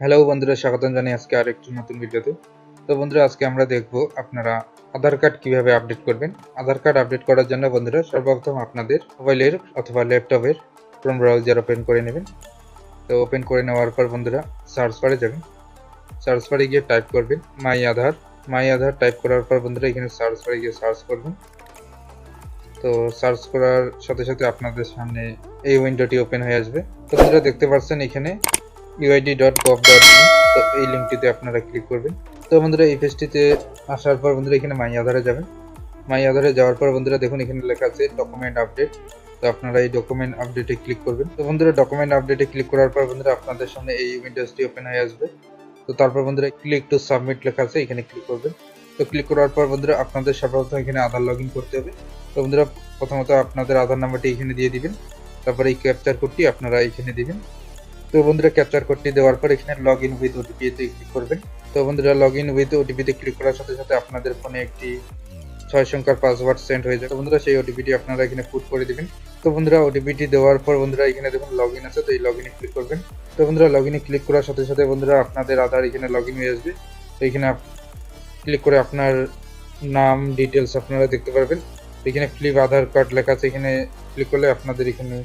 Hello বন্ধুরা, স্বাগতম জানাই আজকে আরেকটি নতুন ভিডিওতে। তো বন্ধুরা, আজকে আমরা দেখব আপনারা আধার কার্ড কীভাবে আপডেট করবেন। আধার কার্ড আপডেট করার জন্য বন্ধুরা, সর্বপ্রথম আপনাদের মোবাইলের অথবা ল্যাপটপের ক্রোম ব্রাউজার ওপেন করে নেবেন। তো ওপেন করে নেওয়ার পর বন্ধুরা সার্চ বারে যাবেন। সার্চ বারে গিয়ে টাইপ করবেন মাই আধার। মাই আধার টাইপ করার পর বন্ধুরা, এখানে সার্চ বারে গিয়ে সার্চ করবেন। তো সার্চ করার সাথে সাথে আপনাদের সামনে এই উইন্ডোটি ওপেন হয়ে আসবে। তো বন্ধুরা, দেখতে পাচ্ছেন এখানে ইউআইডি ডট গভ ডট তো এই লিঙ্কটিতে আপনারা ক্লিক করবেন। তো বন্ধুরা, এই পেজটিতে আসার পর বন্ধুরা এখানে মাই আধারে যাবেন। মাই আধারে যাওয়ার পর বন্ধুরা দেখুন এখানে লেখা আছে ডকুমেন্ট আপডেট তো আপনারা এই ডকুমেন্ট আপডেটে ক্লিক করবেন। তো বন্ধুরা ডকুমেন্ট আপডেটে ক্লিক করার পর বন্ধুরা আপনাদের সামনে এই উইন্ডোজটি ওপেন হয়ে আসবে। তো তারপর বন্ধুরা ক্লিক টু সাবমিট লেখা আছে, এখানে ক্লিক করবেন। তো ক্লিক করার পর বন্ধুরা আপনাদের সর্বপ্রথম এখানে আধার লগ করতে হবে। তো বন্ধুরা, প্রথমত আপনাদের আধার নাম্বারটি এখানে দিয়ে দিবেন। তারপরে এই ক্যাপচার কোডটি আপনারা এখানে দিবেন। তো বন্ধুরা ক্যাপচার কোডটি দেওয়ার পর এখানে লগ ইন উইথ ওটিপি তে ক্লিক করবেন। তো বন্ধুরা লগ ইন উইথ ওটিপি তে ক্লিক করার সাথে সাথে আপনাদের ফোনে একটি ছয় সংখ্যার পাসওয়ার্ড সেন্ড হয়ে তো বন্ধুরা সেই ওটিপিটি আপনারা এখানে পুট করে দিবেন। তো বন্ধুরা ওটিপিটি দেওয়ার পর বন্ধুরা এখানে দেখুন লগ ইন আছে, তো এই লগ ইনে ক্লিক করবেন। তো বন্ধুরা লগ ইনে ক্লিক করার সাথে সাথে বন্ধুরা আপনাদের আধার এখানে লগ ইন হয়ে আসবে। তো এখানে ক্লিক করে আপনার নাম ডিটেলস আপনারা দেখতে পারবেন। এখানে ফ্লিপ আধার কার্ড লেখা আছে, এখানে ক্লিক করলে আপনাদের এখানে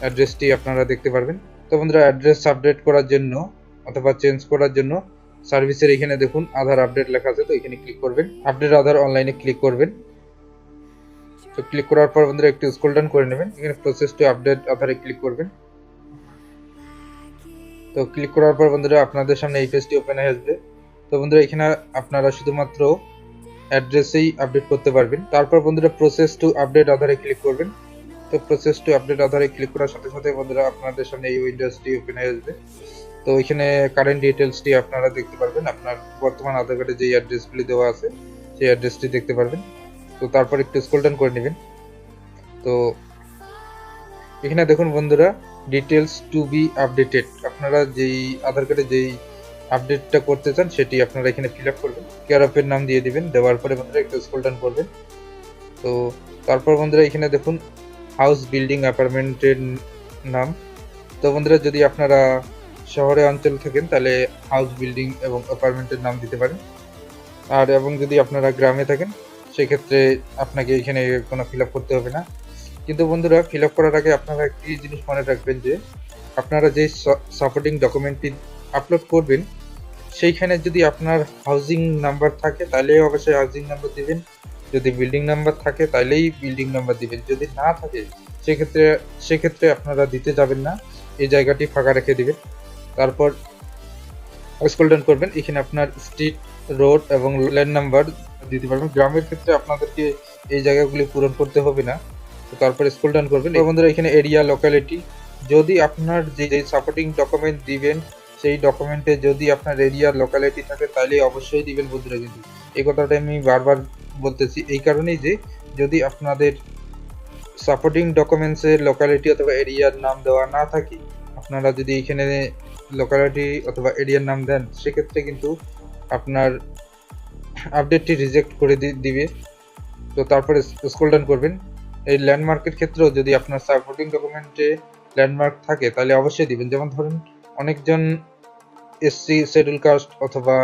অ্যাড্রেসটি আপনারা দেখতে পারবেন। তো বন্ধুরা অ্যাড্রেস আপডেট করার জন্য অথবা চেঞ্জ করার জন্য সার্ভিসের এখানে দেখুন আধার আপডেট লেখা আছে, তো এখানে ক্লিক করবেন। আপডেট আধার অনলাইনে ক্লিক করবেন। তো ক্লিক করার পর বন্ধুরা, একটু স্ক্রল ডাউন করে নেবেন। এখানে প্রসেস টু আপডেট আধারে ক্লিক করবেন। তো ক্লিক করার পর বন্ধুরা, আপনাদের সামনে এই পেজটি ওপেন হয়ে আসবে। তো বন্ধুরা, এখানে আপনারা শুধুমাত্র অ্যাড্রেসেই আপডেট করতে পারবেন। তারপর বন্ধুরা প্রসেস টু আপডেট আধারে ক্লিক করবেন। তো প্রসেস টু আপডেট আধারে ক্লিক করার সাথে সাথে বন্ধুরা আপনাদের সামনে এই উইন্ডোজটি ওপেন হয়ে আসবে। তো এখানে কারেন্ট ডিটেলসটি আপনারা দেখতে পারবেন। আপনার বর্তমান আধার কার্ডে যে অ্যাড্রেসগুলি দেওয়া আছে, সেই অ্যাড্রেসটি দেখতে পারবেন। তো তারপর একটু স্ক্রল ডাউন করে নেবেন। তো এখানে দেখুন বন্ধুরা ডিটেলস টু বি আপডেটেড আপনারা যেই আধার কার্ডে যেই আপডেটটা করতে চান, সেটি আপনারা এখানে ফিল আপ করবেন। কেয়ার অফের নাম দিয়ে দিবেন। দেওয়ার পরে বন্ধুরা একটু স্ক্রল ডাউন করবেন। তো তারপর বন্ধুরা এখানে দেখুন হাউস বিল্ডিং অ্যাপার্টমেন্টের নাম। তো বন্ধুরা, যদি আপনারা শহরে অঞ্চল থাকেন, তাহলে হাউস বিল্ডিং এবং অ্যাপার্টমেন্টের নাম দিতে পারেন। আর এবং যদি আপনারা গ্রামে থাকেন, সেক্ষেত্রে আপনাকে এখানে কোনো ফিল করতে হবে না। কিন্তু বন্ধুরা, ফিল করার আগে আপনারা একটি জিনিস মনে রাখবেন যে, আপনারা যে সাপোর্টিং ডকুমেন্টটি আপলোড করবেন, সেইখানে যদি আপনার হাউজিং নাম্বার থাকে, তাহলে অবশ্যই হাউজিং নাম্বার দিবেন। যদি বিল্ডিং নাম্বার থাকে তাহলেই বিল্ডিং নাম্বার দিবেন। যদি না থাকে, সেক্ষেত্রে সেক্ষেত্রে আপনারা দিতে যাবেন না। এই জায়গাটি ফাঁকা রেখে দিবেন। তারপর স্ক্রল ডাউন করবেন। এখানে আপনার স্ট্রিট রোড এবং ল্যান্ড নাম্বার দিতে পারবেন। গ্রামের ক্ষেত্রে আপনাদেরকে এই জায়গাগুলি পূরণ করতে হবে না। তো তারপর স্ক্রল ডাউন করবেন। বন্ধুরা, এখানে এরিয়া লোকালিটি যদি আপনার যে সাপোর্টিং ডকুমেন্ট দিবেন, সেই ডকুমেন্টে যদি আপনার এরিয়ার লোকালিটি থাকে তাহলে অবশ্যই দিবেন বন্ধুরা কিন্তু। এই কথাটা আমি বারবার বলতেছি, এই কারণেই যে যদি আপনাদের সাপোর্টিং ডকুমেন্টসের লোকালিটি অথবা এরিয়ার নাম দেওয়া না থাকে, আপনারা যদি এখানে লোকালিটি অথবা এরিয়ার নাম দেন, সেক্ষেত্রে কিন্তু আপনার আপডেটটি রিজেক্ট করে দিবে। তো তারপরে স্ক্রল ডাউন করবেন। এই ল্যান্ডমার্কের ক্ষেত্রেও যদি আপনার সাপোর্টিং ডকুমেন্টে ল্যান্ডমার্ক থাকে, তাহলে অবশ্যই দিবেন। যেমন ধরুন, অনেকজন এসসি শিডিউল কাস্ট অথবা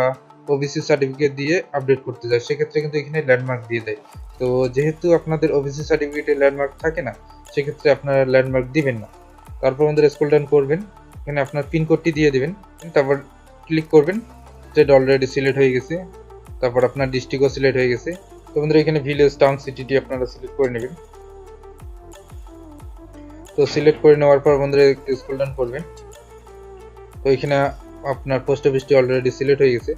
ওবিসি সার্টিফিকেট দিয়ে আপডেট করতে যায়। সেক্ষেত্রে কিন্তু এখানে ল্যান্ডমার্ক দিয়ে দেয়। তো যেহেতু আপনাদের ওবিসি সার্টিফিকেটে ল্যান্ডমার্ক থাকে না, সেক্ষেত্রে আপনারা ল্যান্ডমার্ক দিবেন না। তারপর আমাদের স্কুল ডাউন করবেন। এখানে আপনার পিনকোডটি দিয়ে দিবেন। তারপর ক্লিক করবেন। স্টেট অলরেডি সিলেক্ট হয়ে গেছে। তারপর আপনার ডিস্ট্রিক্টও সিলেক্ট হয়ে গেছে। তো বন্ধুরা এখানে ভিলেজ টাউন সিটিটি আপনারা সিলেক্ট করে নেবেন। তো সিলেক্ট করে নেওয়ার পর একটু স্কুল ডাউন করবেন। তো এখানে আপনার পোস্ট অফিসটি অলরেডি সিলেক্ট হয়ে গেছে।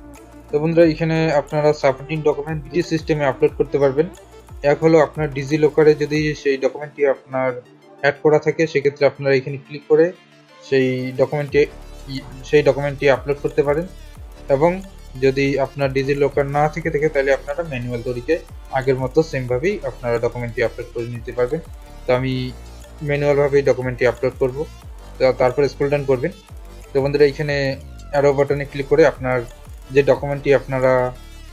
তো বন্ধুরা, এখানে আপনারা সাপোর্টিং ডকুমেন্ট বিটি সিস্টেমে আপলোড করতে পারবেন। এক হলো আপনার ডিজি লোকারে যদি সেই ডকুমেন্টটি আপনার অ্যাড করা থাকে, সেক্ষেত্রে আপনারা এখানে ক্লিক করে সেই ডকুমেন্টটি সেই ডকুমেন্টটি আপলোড করতে পারেন। এবং যদি আপনার ডিজি লোকার না থেকে থাকে, তাহলে আপনারা ম্যানুয়াল তরিকে আগের মতো সেমভাবেই আপনারা ডকুমেন্টটি আপলোড করে নিতে পারবেন। তো আমি ম্যানুয়ালভাবেই ডকুমেন্টটি আপলোড করব। তারপরে স্ক্রল ডাউন করবেন। তো বন্ধুরা, এখানে অ্যারো বাটনে ক্লিক করে আপনার যে ডকুমেন্টটি আপনারা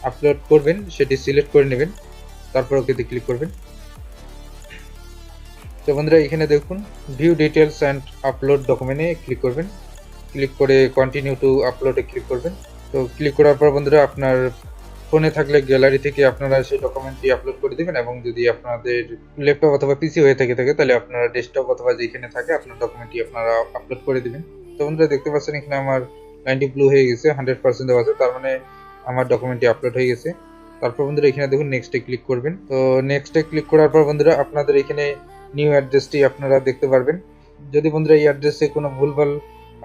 আপলোড করবেন, সেটি সিলেক্ট করে নেবেন, তারপর ওকেতে ক্লিক করবেন। তো বন্ধুরা, এখানে দেখুন ভিউ ডিটেলস অ্যান্ড আপলোড ডকুমেন্টে ক্লিক করবেন। ক্লিক করে কন্টিনিউ টু আপলোডে ক্লিক করবেন। তো ক্লিক করার পর বন্ধুরা, আপনার ফোনে থাকলে গ্যালারি থেকে আপনারা সেই ডকুমেন্টটি আপলোড করে দিবেন এবং যদি আপনাদের ল্যাপটপ অথবা পিসি হয়ে থাকে থাকে, তাহলে আপনারা ডেস্কটপ অথবা যেখানে থাকে, আপনার ডকুমেন্টটি আপনারা আপলোড করে দিবেন। তো বন্ধুরা, দেখতে পাচ্ছেন এখানে আমার লাইনটি ব্লু হয়ে গেছে হান্ড্রেড পার্সেন্ট দেওয়া আছে, তার মানে আমার ডকুমেন্টটি আপলোড হয়ে গেছে। তারপর বন্ধুরা এখানে দেখুন নেক্সটে ক্লিক করবেন। তো নেক্সটে ক্লিক করার পর বন্ধুরা আপনাদের এখানে নিউ অ্যাড্রেসটি আপনারা দেখতে পারবেন। যদি বন্ধুরা এই অ্যাড্রেসে কোনো ভুলভাল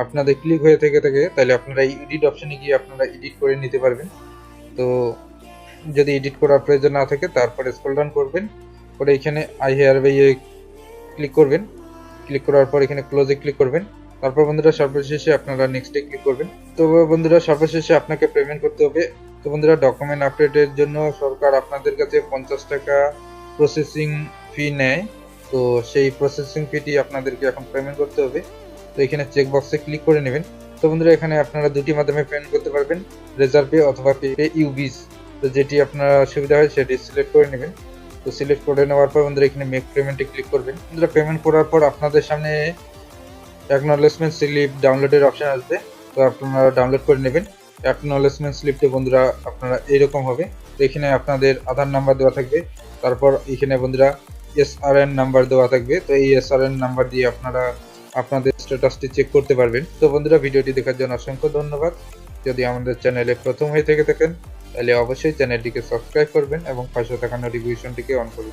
আপনাদের ক্লিক হয়ে থেকে থাকে, তাহলে আপনারা এই এডিট অপশানে গিয়ে আপনারা এডিট করে নিতে পারবেন। তো যদি এডিট করার প্রয়োজন না থাকে, তারপরে স্ক্রল ডাউন করবেন। পরে এখানে আই হেয়ার বাই ক্লিক করবেন। ক্লিক করার পর এখানে ক্লোজে ক্লিক করবেন। তারপর বন্ধুরা সর্বশেষে আপনারা নেক্সটে ক্লিক করবেন। তো বন্ধুরা সর্বশেষে আপনাকে পেমেন্ট করতে হবে। তো বন্ধুরা ডকুমেন্ট আপডেটের জন্য সরকার আপনাদের কাছে পঞ্চাশ টাকা প্রসেসিং ফি নেয়। তো সেই প্রসেসিং ফিটি আপনাদেরকে এখন পেমেন্ট করতে হবে। তো এখানে চেক বক্সে ক্লিক করে নেবেন। তো বন্ধুরা এখানে আপনারা দুটি মাধ্যমে পেমেন্ট করতে পারবেন। রেজার পে অথবা পে ইউবিস তো যেটি আপনার সুবিধা হয় সেটি সিলেক্ট করে নেবেন। তো সিলেক্ট করে নেওয়ার পর বন্ধুরা এখানে মেক পেমেন্টে ক্লিক করবেন। বন্ধুরা পেমেন্ট করার পর আপনাদের সামনে অ্যাকনলেজমেন্ট স্লিপ ডাউনলোডের অপশন আসবে, তো আপনারা ডাউনলোড করে নেবেন। অ্যাকনলেজমেন্ট স্লিপটি বন্ধুরা আপনারা এইরকম হবে। তো এখানে আপনাদের আধার নাম্বার দেওয়া থাকবে, তারপর এখানে বন্ধুরা এসআরএন নাম্বার দেওয়া থাকবে। তো এই এসআরএন নাম্বার দিয়ে আপনারা আপনাদের স্ট্যাটাসটি চেক করতে পারবেন। তো বন্ধুরা ভিডিওটি দেখার জন্য অসংখ্য ধন্যবাদ। যদি আমাদের চ্যানেলে প্রথম হয়ে থেকে থাকেন, তাহলে অবশ্যই চ্যানেলটিকে সাবস্ক্রাইব করবেন এবং পাশে থাকা নোটিফিকেশনটিকে অন করবেন